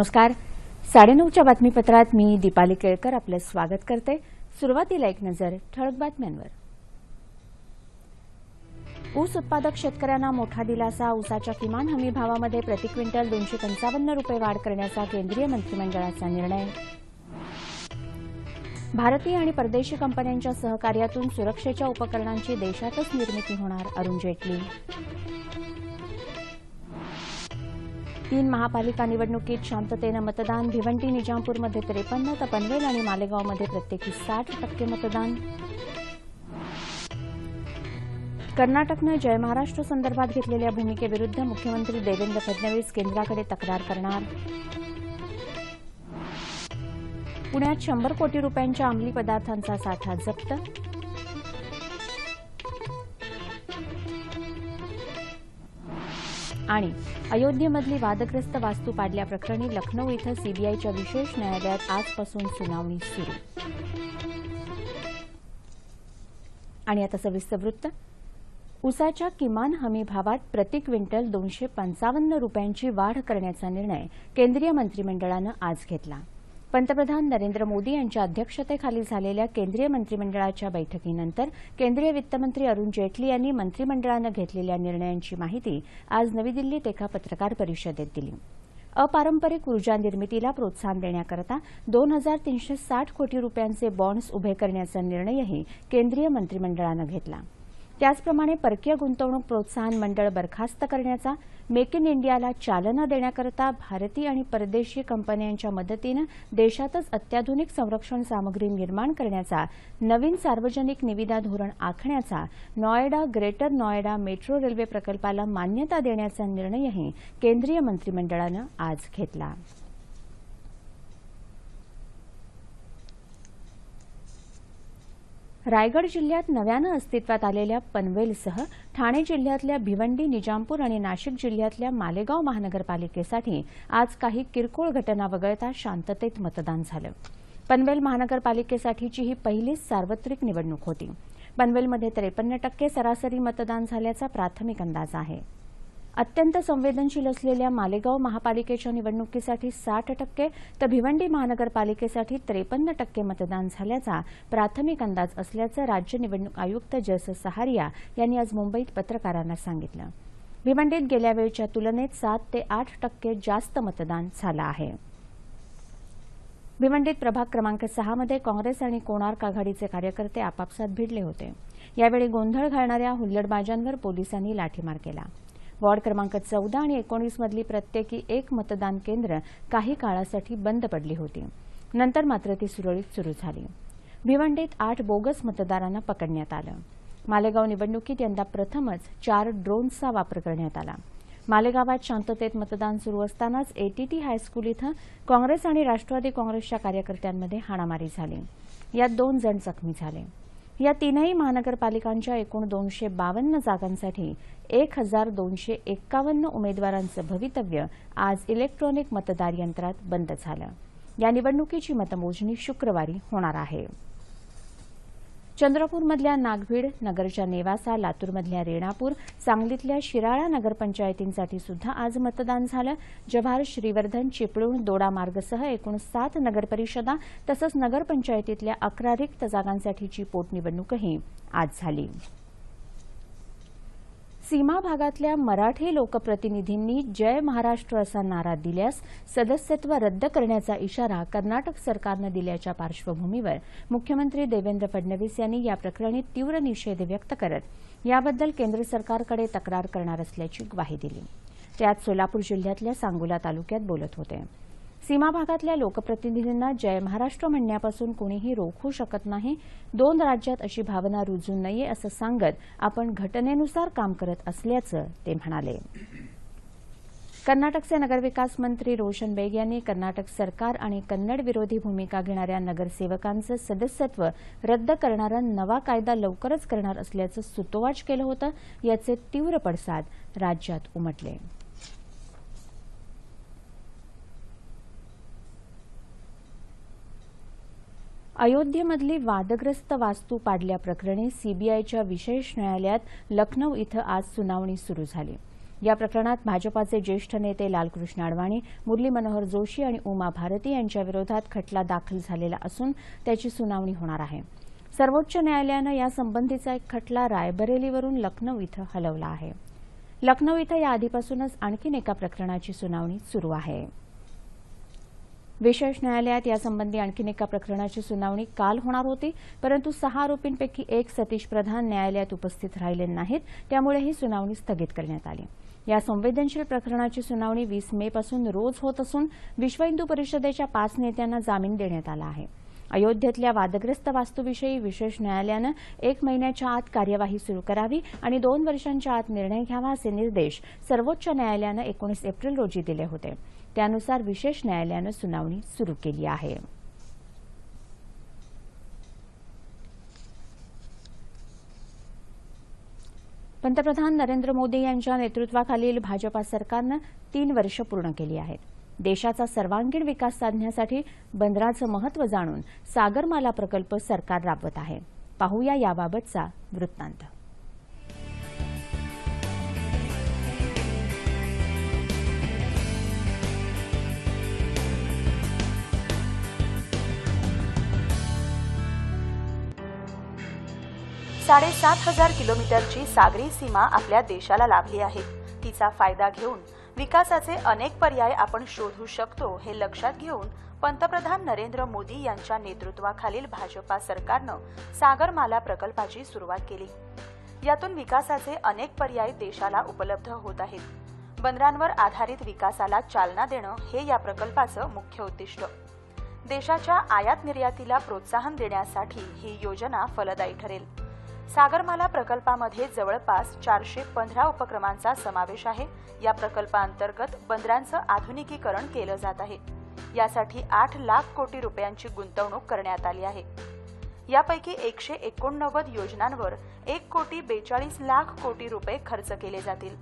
नमस्कार. साडेनऊच्या बातमीपत्रात मी दीपाली केळकर आपलं स्वागत करते. सुरुवातीला एक नजर ठळक बातम्यांवर. ऊस उत्पादक शेतकऱ्यांना मोठा दिलासा ऊसाच्या किमान हमी भावामध्ये प्रति क्विंटल दोनशे पंचावन्न रुपये वाढ करण्याचा केंद्रीय मंत्रिमंडळाचा निर्णय. भारतीय आणि परदेशी कंपन्यांच्या सहकार्यातून सुरक्षेच्या उपकरणांची देशातच निर्मिती होणार अरुण जेटली. तीन महापालिका निवडणुकीत शांततेनं मतदान भिवंडी निजामपूरमध्ये त्रेपन्न तर पनवेल आणि मालेगावमध्ये प्रत्येकी साठ टक्के मतदान. कर्नाटकनं जय महाराष्ट्र संदर्भात घेतलेल्या भूमिकेविरुद्ध मुख्यमंत्री देवेंद्र फडणवीस केंद्राकडे तक्रार करणार. पुण्यात शंभर कोटी रुपयांच्या अंमली पदार्थांचा साठा जप्त आणि अयोध्येमधली वादग्रस्त वास्तू पाडल्याप्रकरणी लखनौ इथं सीबीआयच्या विशेष न्यायालयात आजपासून सुनावणी सुरू. आणि आता सविस्तर वृत्त. उसाच्या किमान हमी भावात प्रति क्विंटल दोनशे पंचावन्न रुपयांची वाढ करण्याचा निर्णय केंद्रीय मंत्रिमंडळानं आज घेतला. पंतप्रधान नरेंद्र मोदी यांच्या अध्यक्षतेखाली झालेल्या केंद्रीय मंत्रिमंडळाच्या बैठकीनंतर केंद्रीय वित्तमंत्री अरुण जेटली यांनी मंत्रिमंडळानं घेतलेल्या निर्णयांची माहिती आज नवी दिल्लीत एका पत्रकार परिषदेत दिली. अपारंपरिक ऊर्जा निर्मितीला प्रोत्साहन देण्याकरता दोन हजार तीनशे साठ कोटी रुपयांचे बॉन्ड्स उभे करण्याचा निर्णयही केंद्रीय मंत्रिमंडळानं घेतला. त्याचप्रमाणे परकीय गुंतवणूक प्रोत्साहन मंडळ बरखास्त करण्याचा मेक इन इंडियाला चालना देण्याकरता भारतीय आणि परदेशी कंपन्यांच्या मदतीनं देशातच अत्याधुनिक संरक्षण सामग्री निर्माण करण्याचा नवीन सार्वजनिक निविदा धोरण आखण्याचा Noida Greater Noida metro railway प्रकल्पाला मान्यता देण्याचा निर्णयही केंद्रीय मंत्रिमंडळानं आज घेतला. रायगड जिल्ह्यात नव्यानं अस्तित्वात आलेल्या पनवेलसह ठाणे जिल्ह्यातल्या भिवंडी निजामपूर आणि नाशिक जिल्ह्यातल्या मालेगाव महानगरपालिकेसाठी आज काही किरकोळ घटना वगळता शांततेत मतदान झालं. पनवेल महानगरपालिकेसाठीची ही पहिलीच सार्वत्रिक निवडणूक होती. पनवेलमध्ये त्रेपन्न टक्के सरासरी मतदान झाल्याचा प्राथमिक अंदाज आहे. अत्यंत संवेदनशील असलेल्या मालेगाव महापालिकेच्या निवडणुकीसाठी साठ टक्के तर भिवंडी महानगरपालिकेसाठी त्रेपन्न टक्के मतदान झाल्याचा प्राथमिक अंदाज असल्याचं राज्य निवडणूक आयुक्त जस सहारिया यांनी आज मुंबईत पत्रकारांना सांगितलं. भिवंडीत गेल्या वेळच्या तुलनेत सात ते आठ टक्के जास्त मतदान झालं आहे. भिवंडीत प्रभाग क्रमांक सहामध्ये काँग्रेस आणि कोणार्क आघाडीचे कार्यकर्ते आपापसात भिडले होते. यावेळी गोंधळ घालणाऱ्या हुल्लडबाजांवर पोलिसांनी लाठीमार केला. वॉर्ड क्रमांक चौदा आणि एकोणीसमधली प्रत्येकी एक मतदान केंद्र काही काळासाठी बंद पडली होती. नंतर मात्र ती सुरळीत सुरू झाली. भिवंडीत आठ बोगस मतदारांना पकडण्यात आलं. मालेगाव निवडणुकीत यंदा प्रथमच चार ड्रोनचा वापर करण्यात आला. मालेगावात शांततेत मतदान सुरू असतानाच एटीटी हायस्कूल इथं काँग्रेस आणि राष्ट्रवादी काँग्रेसच्या कार्यकर्त्यांमध्ये हाणामारी झाली. यात दोन जण जखमी झाले. या तीनही महानगरपालिकांच्या एकूण दोनशे बावन्न जागांसाठी एक हजार दोनशे एक्कावन्न उमेदवारांचं भवितव्य आज इलेक्ट्रॉनिक मतदार यंत्रात बंद झालं. या निवडणुकीची मतमोजणी शुक्रवारी होणार आहे. चंद्रपूरमधल्या नागभीड नगरच्या नेवासा लातूरमधल्या रेणापूर सांगलीतल्या शिराळा नगरपंचायतींसाठी सुद्धा आज मतदान झालं. जव्हार श्रीवर्धन चिपळूण दोडा मार्गसह एकूण सात नगरपरिषदा तसंच नगरपंचायतीतल्या अकरा रिक्त जागांसाठीची पोटनिवडणूकही आज झाली. सीमा भागातल्या मराठी लोकप्रतिनिधींनी जय महाराष्ट्र असा नारा दिल्यास सदस्यत्व रद्द करण्याचा इशारा कर्नाटक सरकारनं दिल्याच्या पार्श्वभूमीवर मुख्यमंत्री देवेंद्र फडणवीस यांनी या प्रकरणी तीव्र निषेध व्यक्त करत याबद्दल केंद्र सरकारकडे तक्रार करणार असल्याची ग्वाही दिली. ते आज सोलापूर जिल्ह्यातल्या सांगोला तालुक्यात बोलत होते. सीमा भागातल्या लोकप्रतिनिधींना जय महाराष्ट्र म्हणण्यापासून कुणीही रोखू शकत नाही. दोन राज्यात अशी भावना रुजू नये असं सांगत आपण घटनेनुसार काम करत असल्याचं ते म्हणाले. कर्नाटकचे नगरविकास मंत्री रोशन बेग यांनी कर्नाटक सरकार आणि कन्नड विरोधी भूमिका घेणाऱ्या नगरसेवकांचं सदस्यत्व रद्द करणारा नवा कायदा लवकरच करणार असल्याचं सुतोवाच केलं होतं याचे तीव्र पडसाद राज्यात उमटले. अयोध्येमधली वादग्रस्त वास्तू पाडल्याप्रकरणी सीबीआयच्या विशेष न्यायालयात लखनौ इथं आज सुनावणी सुरू झाली. या प्रकरणात भाजपाचे ज्येष्ठ नेते लालकृष्ण अडवाणी मुरली मनोहर जोशी आणि उमा भारती यांच्या विरोधात खटला दाखल झालेला असून त्याची सुनावणी होणार आहे. सर्वोच्च न्यायालयानं यासंबंधीचा एक खटला रायबरेलीवरून लखनौ इथं हलवला आहे. लखनौ इथं या आधीपासूनच आणखीन एका प्रकरणाची सुनावणी सुरू आहे. विशेष न्यायालयात यासंबंधी आणखीन एका प्रकरणाची सुनावणी काल होणार होती परंतु सहा आरोपींपैकी एक सतीश प्रधान न्यायालयात उपस्थित राहिले नाहीत त्यामुळे ही सुनावणी स्थगित करण्यात आली. या संवेदनशील प्रकरणाची सुनावणी वीस मे पासून रोज होत असून विश्व हिंदू परिषदेच्या पाच नेत्यांना जामीन देण्यात आला आहे. अयोध्येतल्या वादग्रस्त वास्तूविषयी विशेष न्यायालयानं एक महिन्याच्या आत कार्यवाही सुरू करावी आणि दोन वर्षांच्या आत निर्णय घ्यावा असे निर्देश सर्वोच्च न्यायालयानं एकोणीस एप्रिल रोजी दिले होते. त्यानुसार विशेष न्यायालयानं सुनावणी सुरू केली आहे. पंतप्रधान नरेंद्र मोदी यांच्या नेतृत्वाखालील भाजपा सरकारनं तीन वर्ष पूर्ण केली आहेत. देशाचा सर्वांगीण विकास साधण्यासाठी बंदराचं महत्त्व जाणून सागरमाला प्रकल्प सरकार राबवत आहे. पाहूया याबाबतचा वृत्तांत. साडेसात हजार किलोमीटरची सागरी सीमा आपल्या देशाला लाभली आहे. तिचा फायदा घेऊन विकासाचे अनेक पर्याय आपण शोधू शकतो हे लक्षात घेऊन पंतप्रधान नरेंद्र मोदी यांच्या नेतृत्वाखालील भाजपा सरकारनं सागरमाला प्रकल्पाची सुरुवात केली. यातून विकासाचे अनेक पर्याय देशाला उपलब्ध होत आहेत. बंदरांवर आधारित विकासाला चालना देणं हे या प्रकल्पाचं मुख्य उद्दिष्ट. देशाच्या आयात निर्यातीला प्रोत्साहन देण्यासाठी ही योजना फलदायी ठरेल. सागरमाला प्रकल्पामध्ये जवळपास चारशे पंधरा उपक्रमांचा समावेश आहे. या प्रकल्पाअंतर्गत बंदरांचं आधुनिकीकरण केलं जात आहे. यासाठी आठ लाख कोटी रुपयांची गुंतवणूक करण्यात आली आहे. यापैकी एकशे एकोणनव्वद योजनांवर एक कोटी बेचाळीस लाख कोटी रुपये खर्च केले जातील.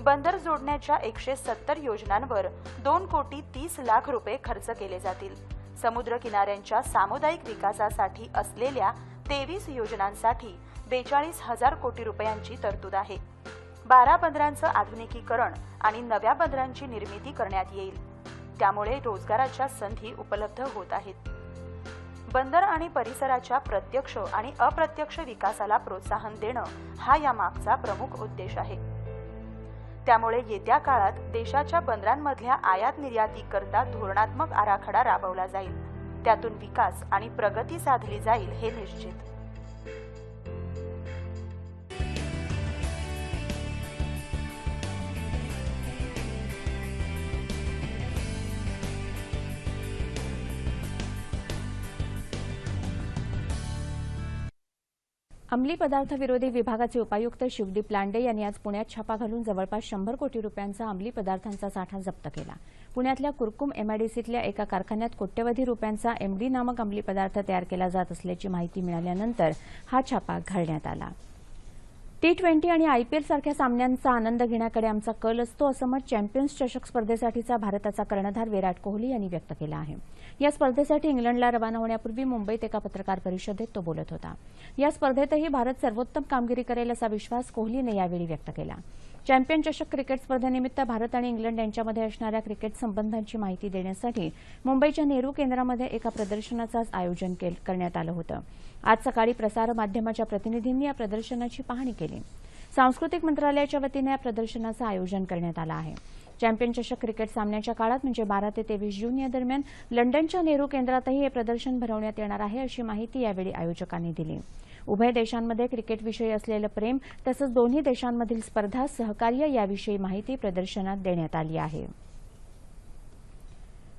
बंदर जोडण्याच्या एकशे सत्तर योजनांवर दोन कोटी तीस लाख रुपये खर्च केले जातील. समुद्र किनाऱ्यांच्या सामुदायिक विकासासाठी असलेल्या तेवीस योजनांसाठी बेचाळीस हजार कोटी रुपयांची तरतूद आहे. बारा बंदरांचं आधुनिकीकरण आणि नव्या बंदरांची निर्मिती करण्यात येईल. त्यामुळे रोजगाराच्या संधी उपलब्ध होत आहेत. बंदर आणि परिसराच्या प्रत्यक्ष आणि अप्रत्यक्ष विकासाला प्रोत्साहन देणं हा या मागचा प्रमुख उद्देश आहे. त्यामुळे येत्या काळात देशाच्या बंदरांमधल्या आयात निर्यातीकरता धोरणात्मक आराखडा राबवला जाईल. त्यातून विकास आणि प्रगती साधली जाईल हे निश्चित. अंमली पदार्थ विरोधी विभागाचे उपायुक्त शिवदीप लांडे यांनी आज पुण्यात छापा घालून जवळपास शंभर कोटी रुपयांचा अंमली पदार्थांचा साठा जप्त केला. पुण्यातल्या कुरकुम एमआयडीसीतल्या एका कारखान्यात कोट्यवधी रुपयांचा एमडी नामक अंमली पदार्थ तयार केला जात असल्याची माहिती मिळाल्यानंतर हा छापा घालण्यात आला. टी ट्वेंटी आणि आयपीएल सारख्या सामन्यांचा आनंद घेण्याकडे आमचा कल असतो असं मत चॅम्पियन्स चषक स्पर्धेसाठीचा भारताचा कर्णधार विराट कोहली यांनी व्यक्त केला आहे. या स्पर्धेसाठी इंग्लंडला रवाना होण्यापूर्वी मुंबईत एका पत्रकार परिषदेत तो बोलत होता. या स्पर्धेतही भारत सर्वोत्तम कामगिरी करेल असा विश्वास कोहलीने यावेळी व्यक्त केला. चॅम्पियन चषक क्रिकेट स्पर्धेनिमित्त भारत आणि इंग्लंड यांच्यामध्ये असणाऱ्या क्रिकेट संबंधांची माहिती देण्यासाठी मुंबईच्या नेहरू केंद्रामध्ये एका प्रदर्शनाचं आयोजन करण्यात आलं होतं. आज सकाळी प्रसारमाध्यमाच्या प्रतिनिधींनी या प्रदर्शनाची पाहणी केली. सांस्कृतिक मंत्रालयाच्या वतीने या प्रदर्शनाचं आयोजन करण्यात आलं आहे. चॅम्पियन चषक क्रिकेट सामन्याच्या काळात म्हणजे बारा ते तेवीस जून या दरम्यान लंडनच्या नेहरू केंद्रातही हे प्रदर्शन भरवण्यात येणार आहे अशी माहिती यावेळी आयोजकांनी दिली. उभय देशांमध्ये क्रिकेटविषयी असलेलं प्रेम तसंच दोन्ही देशांमधील स्पर्धा सहकार्य याविषयी माहिती प्रदर्शनात देण्यात आली आहे.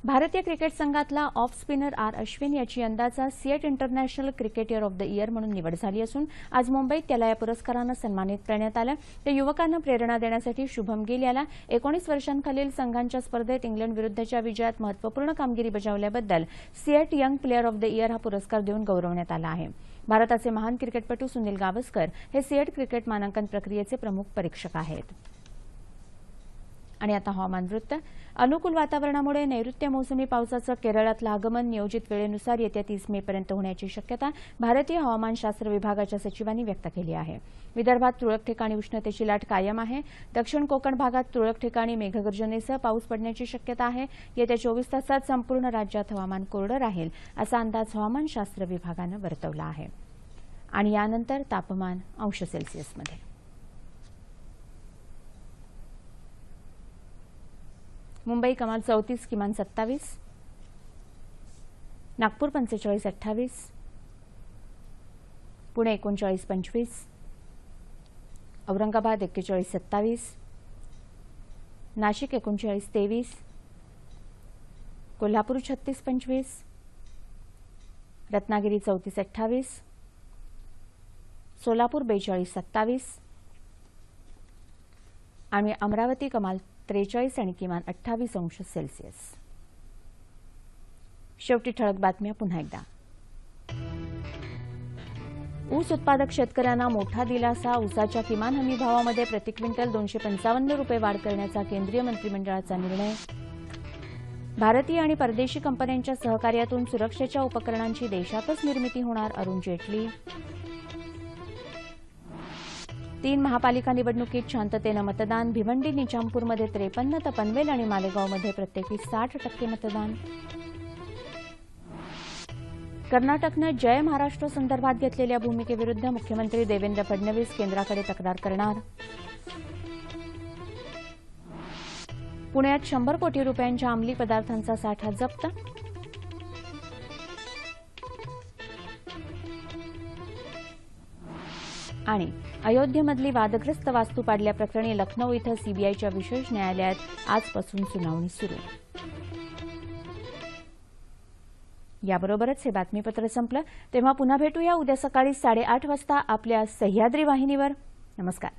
भारतीय क्रिकेट संघातला ऑफ स्पिनर आर अश्विन याची यंदाचा CEAT international cricketer of the year म्हणून निवड झाली असून आज मुंबईत त्याला या पुरस्कारानं सन्मानित करण्यात आलं. तर युवकांना प्रेरणा देण्यासाठी शुभम गिल याला एकोणीस वर्षांखालील संघांच्या स्पर्धेत इंग्लंड विरुद्धच्या विजयात महत्त्वपूर्ण कामगिरी बजावल्याबद्दल CEAT young player of the year हा पुरस्कार देऊन गौरवण्यात आला आहे. भारताचे महान क्रिकेटपटू सुनील गावस्कर हे सिएट क्रिकेट मानांकन प्रक्रियेचे प्रमुख परीक्षक आहेत. आणि आता हवामान वृत्त. अनुकूल वातावरणामुळे नैऋत्य मोसमी पावसाचं केरळातलं आगमन नियोजित वेळेनुसार येत्या तीस मे पर्यंत होण्याची शक्यता भारतीय हवामानशास्त्र विभागाच्या सचिवांनी व्यक्त केली आहे. विदर्भात तुरळक ठिकाणी उष्णतेची लाट कायम आहे. दक्षिण कोकण भागात तुरळक ठिकाणी मेघगर्जनेसह पाऊस पडण्याची शक्यता आहे. येत्या चोवीस तासात संपूर्ण राज्यात हवामान कोरडं राहील असा अंदाज हवामानशास्त्र विभागानं वर्तवला आहे. आणि यानंतर तापमान अंश सेल्सिअसमध्ये. मुंबई कमाल चौतीस किमान सत्तावीस. नागपूर पंचेचाळीस अठ्ठावीस. पुणे एकोणचाळीस पंचवीस. औरंगाबाद एक्केचाळीस सत्तावीस. नाशिक एकोणचाळीस तेवीस. कोल्हापूर छत्तीस पंचवीस. रत्नागिरी चौतीस अठ्ठावीस. सोलापूर बेचाळीस सत्तावीस. आणि अमरावती कमाल त्रेचाळीस आणि किमान अठ्ठावीस अंश सेल्सिअस. शेवटी ठळक बातम्या पुन्हा एकदा. ऊस उत्पादक शेतकऱ्यांना मोठा दिलासा. ऊसाच्या किमान हमी भावामध्ये प्रति क्विंटल दोनशे पंचावन्न रुपये वाढ करण्याचा केंद्रीय मंत्रिमंडळाचा निर्णय. भारतीय आणि परदेशी कंपन्यांच्या सहकार्यातून सुरक्षेच्या उपकरणांची देशातच निर्मिती होणार अरुण जेटली. तीन महापालिका निवडणुकीत शांततेनं मतदान भिवंडी निजामपूरमध्ये त्रेपन्न तर पनवेल आणि मालेगावमध्ये प्रत्येकी साठ टक्के मतदान. कर्नाटकनं जय महाराष्ट्र संदर्भात घेतलेल्या भूमिकेविरुद्ध मुख्यमंत्री देवेंद्र फडणवीस केंद्राकडे तक्रार करणार. पुण्यात शंभर कोटी रुपयांच्या अंमली पदार्थांचा साठा जप्त आणि अयोध्येमधली वादग्रस्त वास्तू पाडल्याप्रकरणी लखनौ इथं सीबीआयच्या विशेष न्यायालयात आजपासून सुनावणी सुरू. याबरोबरच हे बातमीपत्र संपलं. तेव्हा पुन्हा भेटूया उद्या सकाळी साडेआठ वाजता आपल्या सह्याद्री वाहिनीवर. नमस्कार.